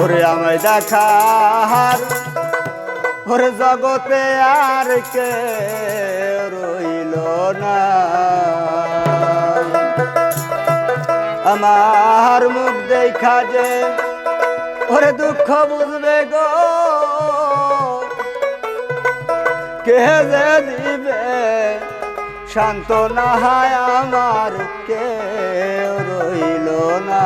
ওরে আমায় দেখা ওরে জগতে আর কে রইল না। আমার মুখ দেখা যে ওরে দুঃখ বুঝবে গো। কে যে দিবে? শান্ত না হায় আমার কে রইল না।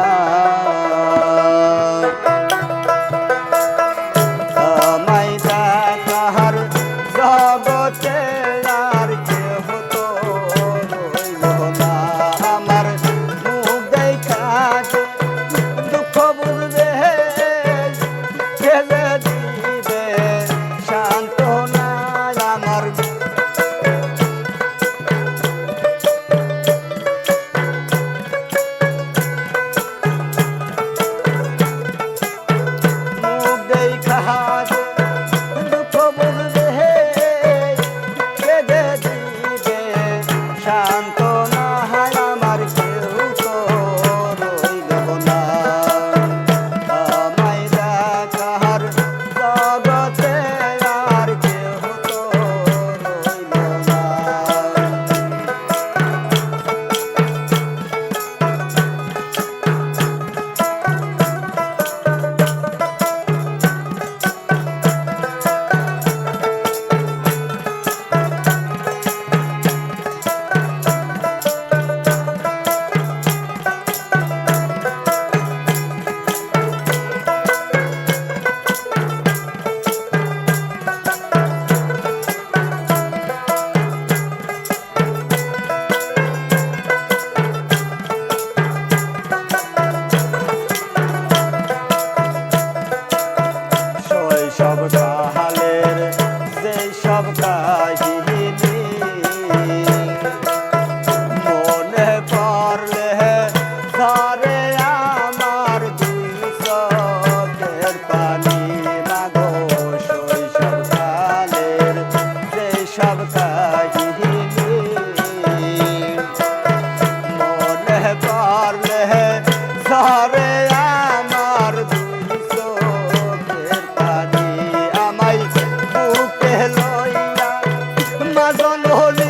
বাদন হলে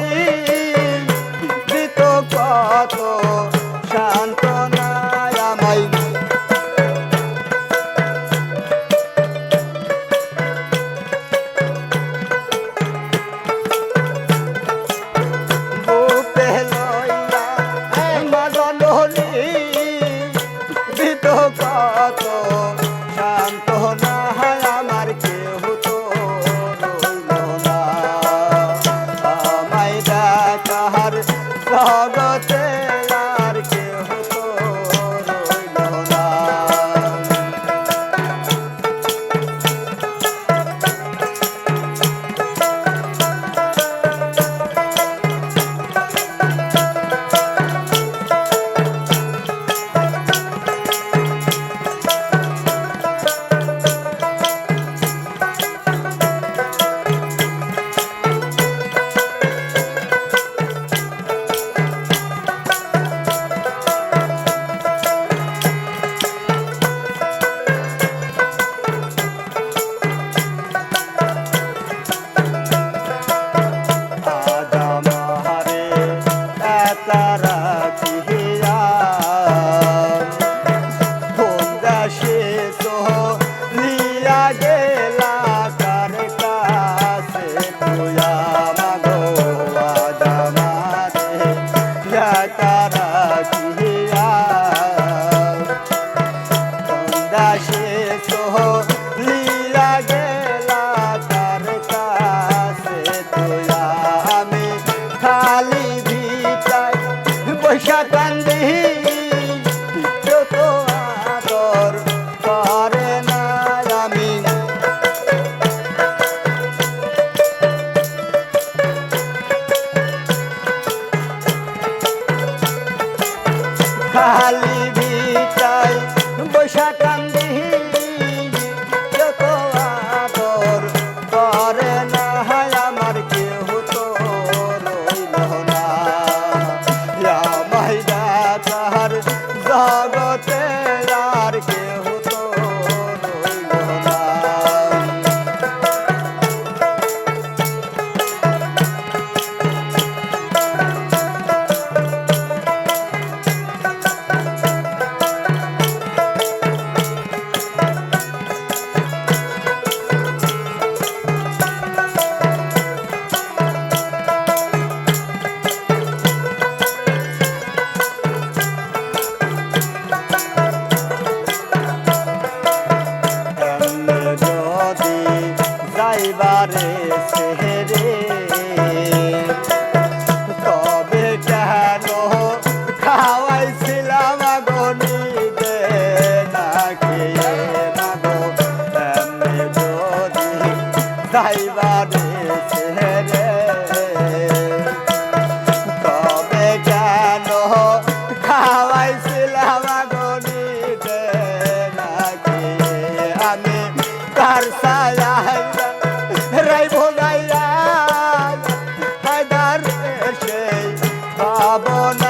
লাগে পথে ভাবনায়